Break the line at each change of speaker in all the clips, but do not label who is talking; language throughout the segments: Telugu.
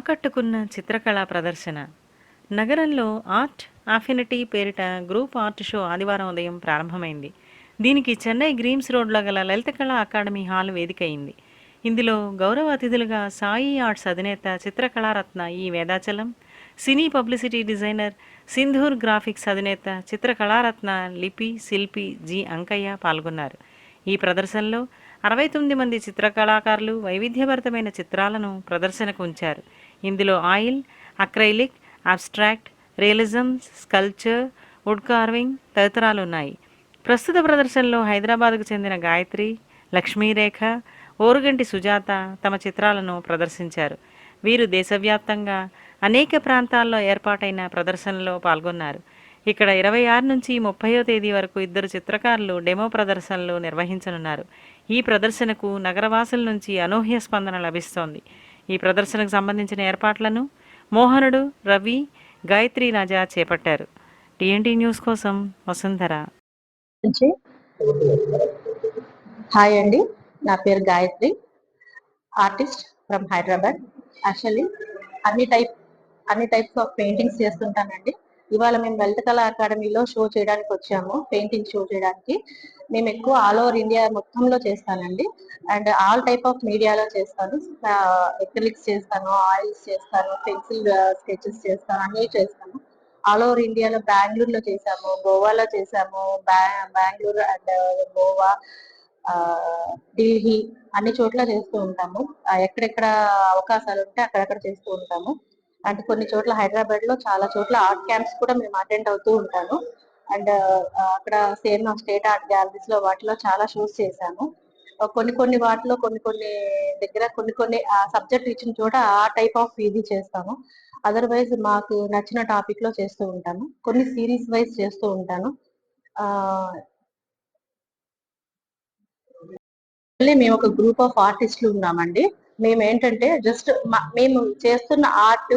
ఆకట్టుకున్న చిత్రకళా ప్రదర్శన. నగరంలో ఆర్ట్ ఆఫినిటీ పేరిట గ్రూప్ ఆర్ట్ షో ఆదివారం ఉదయం ప్రారంభమైంది. దీనికి చెన్నై గ్రీమ్స్ రోడ్లో గల లలిత కళా అకాడమీ హాల్ వేదిక అయింది ఇందులో గౌరవ అతిథులుగా సాయి ఆర్ట్స్ అధినేత చిత్రకళారత్న E Vedachalam cine publicity designer Sindhur graphics అధినేత చిత్రకళారత్న లిపి శిల్పి జి. అంకయ్య పాల్గొన్నారు. ఈ ప్రదర్శనలో అరవై తొమ్మిది మంది చిత్రకళాకారులు వైవిధ్యభరితమైన చిత్రాలను ప్రదర్శనకు ఉంచారు. ఇందులో oil acrylic abstract realism sculpture wood carving తదితరాలు ఉన్నాయి ప్రస్తుత ప్రదర్శనలో హైదరాబాద్కు చెందిన గాయత్రి లక్ష్మీరేఖ ఓరుగంటి సుజాత తమ చిత్రాలను ప్రదర్శించారు. వీరు దేశవ్యాప్తంగా అనేక ప్రాంతాల్లో ఏర్పాటైన ప్రదర్శనలో పాల్గొన్నారు. ఇక్కడ ఇరవై ఆరు నుంచి ముప్పయో తేదీ వరకు ఇద్దరు చిత్రకారులు డెమో ప్రదర్శనలు నిర్వహించనున్నారు. ఈ ప్రదర్శనకు నగరవాసుల నుంచి అనూహ్య స్పందన లభిస్తోంది. ఈ ప్రదర్శనకు సంబంధించిన ఏర్పాట్లను మోహనుడు రవి గాయత్రి రాజా చేపట్టారు. టీఎన్టీ న్యూస్ కోసం వసుంధర.
హాయ్ అండి. నా పేరు Gayatri. Artist from Hyderabad. Actually అన్ని టైప్ అన్ని టైప్స్ ఆఫ్ పెయింటింగ్స్ చేస్తుంటానండి. ఇవాళ మేము లలిత కళా అకాడమీలో షో చేయడానికి వచ్చాము పెయింటింగ్ షో చేయడానికి. మేము ఎక్కువ ఆల్ ఓవర్ ఇండియా మొత్తంలో చేస్తానండి. అండ్ ఆల్ టైప్ ఆఫ్ మీడియాలో చేస్తాను. ఎక్రిలిక్స్ చేస్తాను ఆయిల్స్ చేస్తాను పెన్సిల్ స్కెచెస్ చేస్తాను అన్నీ చేస్తాను. ఆల్ ఓవర్ ఇండియాలో బెంగళూరులో చేసాము గోవాలో చేసాము బెంగళూరు అండ్ గోవా ఢిల్లీ అన్ని చోట్ల చేస్తూ ఉంటాము. ఎక్కడెక్కడ అవకాశాలు ఉంటే అక్కడక్కడ చేస్తూ ఉంటాము. అండ్ కొన్ని చోట్ల హైదరాబాద్లో చాలా చోట్ల ఆర్ట్ క్యాంప్స్ కూడా మేము అటెండ్ అవుతూ ఉంటాను. అండ్ అక్కడ సేమ్ స్టేట్ ఆర్ట్ గ్యాలరీస్లో వాటిలో చాలా షూస్ చేశాను. కొన్ని కొన్ని వాటిలో కొన్ని కొన్ని దగ్గర కొన్ని కొన్ని సబ్జెక్ట్ ఇచ్చిన చోట ఆ టైప్ ఆఫ్ ఇది చేస్తాము. అదర్వైజ్ మాకు నచ్చిన టాపిక్లో చేస్తూ ఉంటాను. కొన్ని సిరీస్ వైజ్ చేస్తూ ఉంటాను. మళ్ళీ మేము ఒక గ్రూప్ ఆఫ్ ఆర్టిస్టులు ఉన్నామండి. మేము ఏంటంటే జస్ట్ మేము చేస్తున్న ఆర్ట్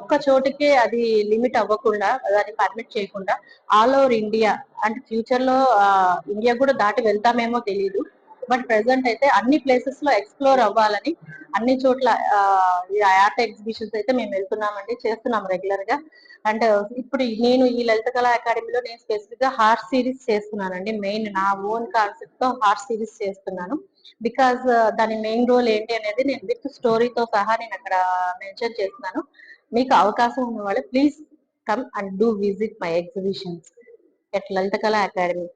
ఒక్క చోటికే అది లిమిట్ అవ్వకుండా దాన్ని పర్మిట్ చేయకుండా ఆల్ ఓవర్ ఇండియా అంటే ఫ్యూచర్లో ఇండియా కూడా దాటి వెళ్తామేమో తెలియదు బట్ ప్రెసెంట్ అయితే అన్ని ప్లేసెస్లో ఎక్స్ప్లోర్ అవ్వాలని అన్ని చోట్ల ఆర్ట్ ఎగ్జిబిషన్స్ అయితే మేము వెళ్తున్నామండి చేస్తున్నాం రెగ్యులర్గా. అండ్ ఇప్పుడు నేను ఈ లలిత కళా అకాడమీలో నేను స్పెసిఫిక్గా హార్ట్ సిరీస్ చేస్తున్నానండి. మెయిన్ నా ఓన్ కాన్సెప్ట్తో హార్ట్ సిరీస్ చేస్తున్నాను. బికాజ్ uh, దాని మెయిన్ రోల్ ఏంటి అనేది నేను విత్ స్టోరీతో సహా నేను అక్కడ మెన్షన్ చేస్తున్నాను. మీకు అవకాశం ఉన్న వాళ్ళు please come and do visit my exhibitions at Lalitha Kala Akademi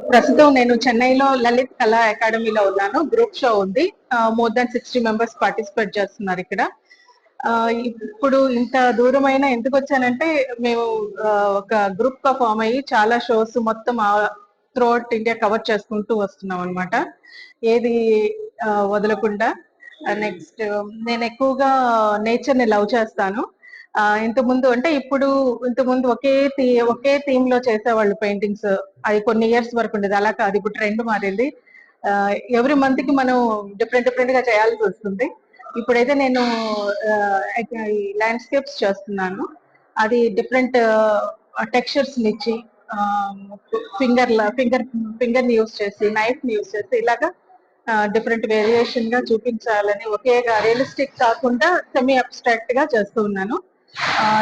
ప్రస్తుతం నేను చెన్నైలో లలిత్ కళా అకాడమీలో ఉన్నాను. గ్రూప్ షో ఉంది. More than sixty members participate చేస్తున్నారు ఇక్కడ. Uh, ఇప్పుడు ఇంత దూరమైన ఎందుకు వచ్చానంటే మేము uh, ఒక గ్రూప్గా ఫామ్ అయ్యి చాలా షోస్ మొత్తం త్రూఅవుట్ ఇండియా కవర్ చేసుకుంటూ వస్తున్నాం అనమాట ఏది వదలకుండా నెక్స్ట్ నేను ఎక్కువగా నేచర్ని లవ్ చేస్తాను. ఇంతకుముందు అంటే ఇప్పుడు ఇంతకుముందు ఒకే థీ ఒకే థీమ్లో చేసేవాళ్ళు పెయింటింగ్స్ అది కొన్ని ఇయర్స్ వరకు ఉండేది. అలా కాదు. ఇప్పుడు ట్రెండ్ మారింది. ఎవ్రీ మంత్కి మనం డిఫరెంట్ డిఫరెంట్గా చేయాల్సి వస్తుంది. ఇప్పుడైతే నేను ల్యాండ్స్కేప్స్ చేస్తున్నాను. అది డిఫరెంట్ టెక్స్చర్స్ ఇచ్చి ఫింగర్ ఫింగర్ ఫింగర్ని యూస్ చేసి నైఫ్ని యూస్ చేసి ఇలాగా డిఫరెంట్ వేరియేషన్గా చూపించాలని ఒకేగా రియలిస్టిక్ కాకుండా సెమీ అబ్స్ట్రాక్ట్గా చేస్తూ ఉన్నాను.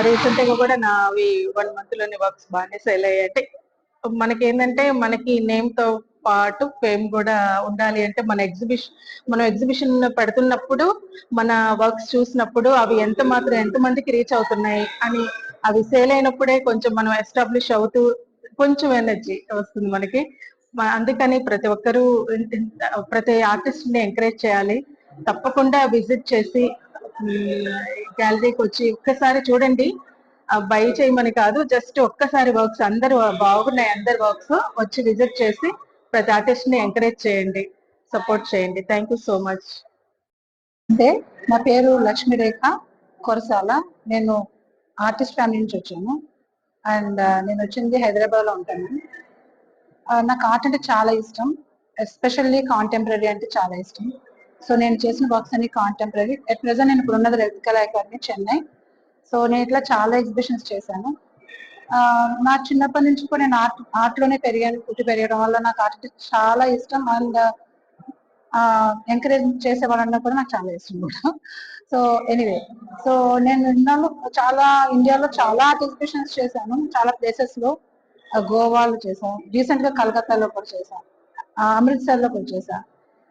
రీసెంట్గా కూడా నావి వన్ మంత్లోని వర్క్స్ బాగానే సేల్ అయ్యాయి. అంటే మనకి ఏంటంటే మనకి నేమ్తో పాటు ఫేమ్ కూడా ఉండాలి అంటే మన ఎగ్జిబిషన్ మనం ఎగ్జిబిషన్ పెడుతున్నప్పుడు మన వర్క్స్ చూసినప్పుడు అవి ఎంత మాత్రం ఎంత మందికి రీచ్ అవుతున్నాయి అని అవి సేల్ అయినప్పుడే కొంచెం మనం ఎస్టాబ్లిష్ అవుతూ కొంచెం ఎనర్జీ వస్తుంది మనకి. అందుకని ప్రతి ఒక్కరూ ప్రతి ఆర్టిస్ట్ని ఎంకరేజ్ చేయాలి. తప్పకుండా విజిట్ చేసి గ్యాలరీకి వచ్చి ఒక్కసారి చూడండి. బై చేయమని కాదు జస్ట్ ఒక్కసారి వర్క్స్ అందరు బాగున్నాయి అందరు వర్క్స్ వచ్చి విజిట్ చేసి ప్రతి ఆర్టిస్ట్ని ఎంకరేజ్ చేయండి సపోర్ట్ చేయండి. థ్యాంక్ యూ సో మచ్
అంటే నా పేరు లక్ష్మీరేఖ కొరసాల. నేను ఆర్టిస్ట్ ఫ్యామిలీ నుంచి వచ్చాను. అండ్ నేను వచ్చింది హైదరాబాద్లో ఉంటాను నాకు ఆర్ట్ అంటే చాలా ఇష్టం. ఎస్పెషల్లీ కాంటెంపరీ అంటే చాలా ఇష్టం. సో నేను చేసిన వర్క్స్ అన్ని కాంటెంపరీ. అట్ ప్రెసెంట్ నేను ఇప్పుడు ఉన్నది రెడ్ కళా అకాడమీ చెన్నై. సో నేను ఇట్లా చాలా ఎగ్జిబిషన్స్ చేశాను. నా చిన్నప్పటి నుంచి కూడా నేను ఆర్ట్ ఆర్ట్లోనే పెరిగాను. పుట్టి పెరగడం వల్ల నాకు ఆర్ట్ అంటే చాలా ఇష్టం. అండ్ ఎంకరేజ్ చేసే వాళ్ళన్నా కూడా నాకు చాలా ఇష్టం కూడా. సో ఎనీవే సో నేను విన్నాను చాలా ఇండియాలో చాలా ఆర్ట్ ఎగ్జిబిషన్స్ చేశాను చాలా ప్లేసెస్లో. గోవాలో చేశాను రీసెంట్గా కలకత్తాలో కూడా చేశాను అమృత్సర్లో కూడా చేశాను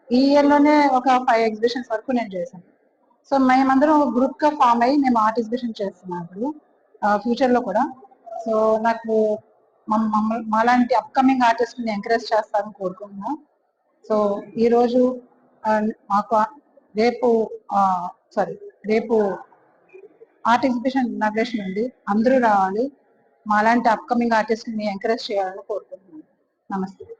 ఈ ఇయర్లోనే ఒక ఫైవ్ ఎగ్జిబిషన్స్ వరకు నేను చేశాను సో మేమందరం గ్రూప్గా ఫామ్ అయ్యి మేము ఆర్ట్ ఎగ్జిబిషన్ చేస్తున్నాం ఇప్పుడు ఫ్యూచర్లో కూడా. సో నాకు మాలాంటి అప్కమింగ్ ఆర్టిస్ట్ని ఎంకరేజ్ చేస్తారని కోరుకుంటున్నాం. సో ఈ రోజు మాకు రేపు సారీ రేపు ఆర్ట్ ఎగ్జిబిషన్ ఇనాగ్రేషన్ ఉంది. అందరూ రావాలి. మాలాంటి అప్కమింగ్ ఆర్టిస్ట్ని ఎంకరేజ్ చేయాలని కోరుకుంటున్నాను. నమస్తే.